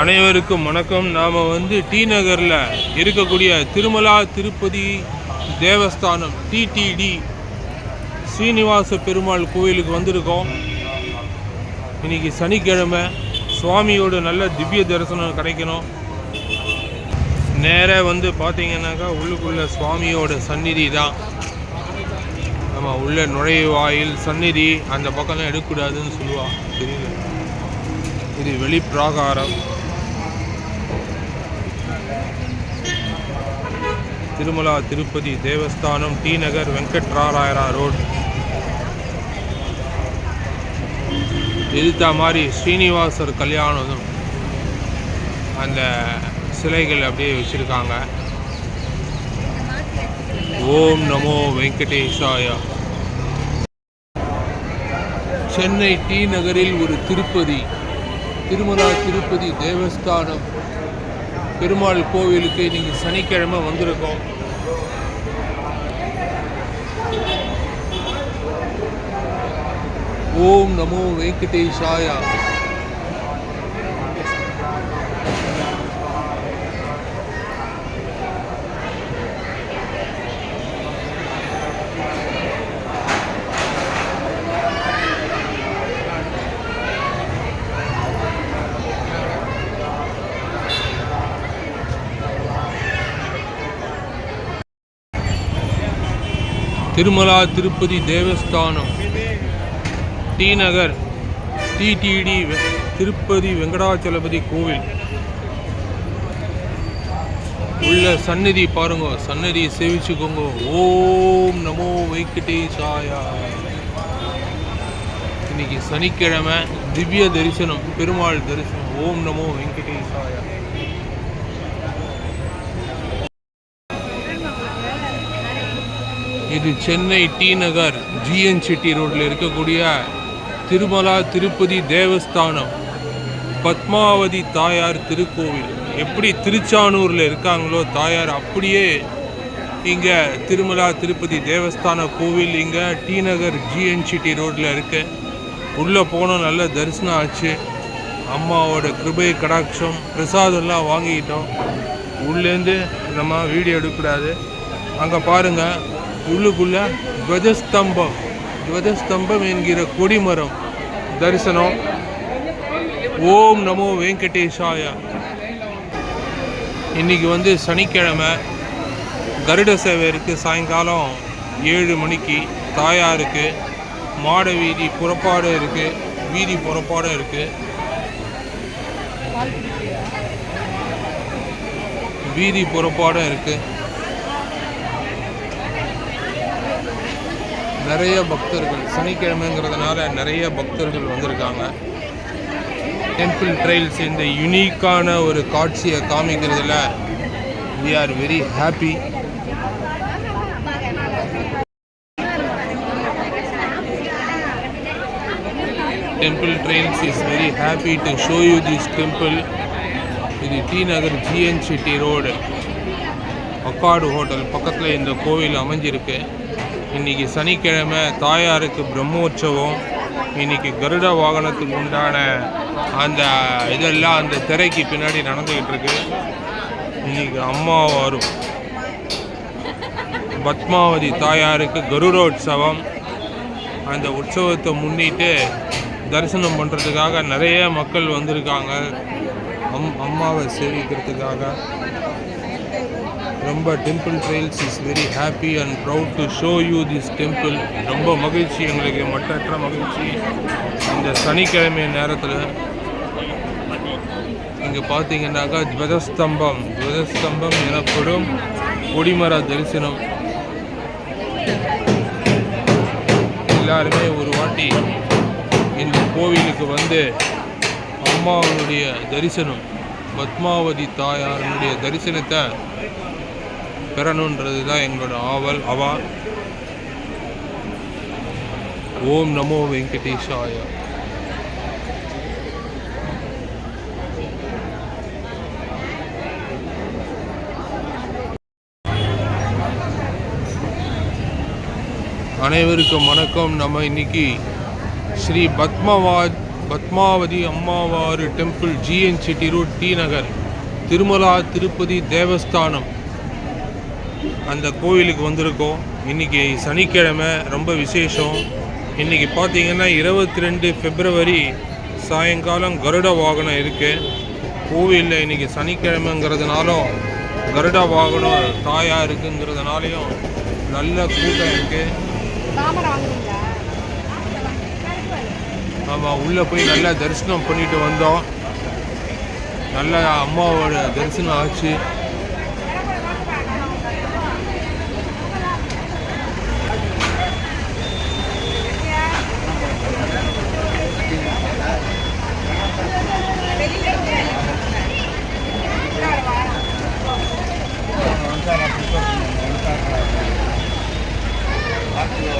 அனைவருக்கும் வணக்கம். நாம் வந்து டி நகரில் இருக்கக்கூடிய திருமலா திருப்பதி தேவஸ்தானம் டிடிடி ஸ்ரீனிவாச பெருமாள் கோயிலுக்கு வந்திருக்கோம். இன்னைக்கு சனிக்கிழமை. சுவாமியோட நல்ல திவ்ய தரிசனம் கிடைக்கணும். நேராக வந்து பார்த்தீங்கன்னாக்கா உள்ளுக்குள்ள சுவாமியோட சந்நிதி தான். நம்ம உள்ள நுழைவாயில் சந்நிதி அந்த பக்கம்லாம் எடுக்கக்கூடாதுன்னு சொல்லுவாள் தெரியல இது வெளிப்பிராகாரம். திருமலா திருப்பதி தேவஸ்தானம் டி நகர் வெங்கட்ராராயரா ரோட். எதிர்த்த மாதிரி ஸ்ரீனிவாசர் கல்யாணம் அந்த சிலைகள் அப்படியே வச்சுருக்காங்க. ஓம் நமோ வெங்கடேஷாயா. சென்னை டி நகரில் ஒரு திருப்பதி திருமலா திருப்பதி தேவஸ்தானம். பெருமாள் கோவிலுக்கு இன்னைக்கு சனிக்கிழமை வந்திருக்கோம். ஓம் நமோ வெங்கடேஷாயா. திருமலா திருப்பதி தேவஸ்தானம். டி நகர் டிடிடி திருப்பதி வெங்கடாச்சலபதி கோவில். உள்ள சந்நிதி பாருங்க சன்னதியை சேவிச்சுக்கோங்க. ஓம் நமோ வெங்கடேசாயா இன்னைக்கு சனிக்கிழமை திவ்ய தரிசனம் பெருமாள் தரிசனம். ஓம் நமோ வெங்கடேசாயா. இது சென்னை டி நகர் ஜிஎன் செட்டி ரோட்டில் இருக்கக்கூடிய திருமலா திருப்பதி தேவஸ்தானம். பத்மாவதி தாயார் திருக்கோவில். எப்படி திருச்சானூரில் இருக்காங்களோ தாயார் அப்படியே இங்கே திருமலா திருப்பதி தேவஸ்தான கோவில் இங்கே டி நகர் ஜிஎன்சிடி ரோட்டில் இருக்கு. உள்ளே போனோம் நல்ல தரிசனம் ஆச்சு. அம்மாவோட கிருபை கடாட்சம் பிரசாதம்லாம் வாங்கிக்கிட்டோம். உள்ளேருந்து நம்ம வீடியோ எடுக்கக்கூடாது. அங்கே பாருங்கள் உள்ளுக்குள்ளே துவஜஸ்தம்பம் துவதஸ்தம்பம் என்கிற கொடிமரம். தரிசனம். ஓம் நமோ வெங்கடேஷாயா. இன்னைக்கு வந்து சனிக்கிழமை. கருட சேவை இருக்குது சாயங்காலம் ஏழு மணிக்கு தாயாருக்கு. மாட வீதி புறப்பாடு இருக்குது வீதி புறப்பாடு இருக்குது வீதி புறப்பாடும் இருக்குது நிறைய பக்தர்கள் சனிக்கிழமைங்கிறதுனால நிறைய பக்தர்கள் வந்திருக்காங்க. டெம்பிள் ட்ரைல்ஸ் இந்த யுனிக்கான ஒரு காட்சியை காமிக்கிறதுல we are very happy temple trains is very happy to show you this temple இது T Nagar GN Chetty road Accord hotel பக்கத்தில் இந்த கோவில் அமைஞ்சிருக்கு. இன்னைக்கு சனிக்கிழமை தாயாருக்கு பிரம்மோற்சவம் இன்னைக்கு கருட வாகனத்துக்கு உண்டான அந்த இதெல்லாம் அந்த திரைக்கு பின்னாடி நடந்துக்கிட்டு இருக்கு இன்னைக்கு அம்மா வரும் பத்மாவதி தாயாருக்கு கருடோற்சவம். அந்த உற்சவத்தை முன்னிட்டு தரிசனம் பண்ணுறதுக்காக நிறைய மக்கள் வந்திருக்காங்க. அம் அம்மாவை சேவிக்கிறதுக்காக. ரொம்ப temple trails is very happy and proud to show you this temple ரொம்ப மகிழ்ச்சி எங்களுக்கு மற்றற்ற மகிழ்ச்சி. இந்த சனிக்கிழமை நேரத்தில் இங்கே பார்த்தீங்கன்னாக்கா துவதஸ்தம்பம் துவதஸ்தம்பம் எனப்படும் கொடிமர தரிசனம். எல்லாருமே ஒரு வாட்டி இந்த கோவிலுக்கு வந்து அம்மாவனுடைய தரிசனம் பத்மாவதி தாயாரனுடைய தரிசனத்தை பெறணுன்றது தான் எங்களோட ஆவல் அவா. ஓம் நமோ வெங்கடேஷாய. அனைவருக்கும் வணக்கம். நம்ம இன்னைக்கு ஸ்ரீ பத்மவா Padmavathi அம்மாவாறு temple GN Chetty road T Nagar Tirumala Tirupati Devasthanam. அந்த கோவிலுக்கு வந்திருக்கோம். இன்னைக்கு சனிக்கிழமை ரொம்ப விசேஷம். இன்னைக்கு பார்த்தீங்கன்னா இருபத்தி ரெண்டு பிப்ரவரி சாயங்காலம் கருட வாகனம் இருக்குது கோவிலில் இன்னைக்கு சனிக்கிழமைங்கிறதுனாலும் கருட வாகனம் தாயாக இருக்குங்கிறதுனாலையும் நல்ல கூட்டம் இருக்குது ஆமாம் உள்ளே போய் நல்லா தரிசனம் பண்ணிட்டு வந்தோம். நல்லா அம்மாவோட தரிசனம் ஆச்சு. వాటిలో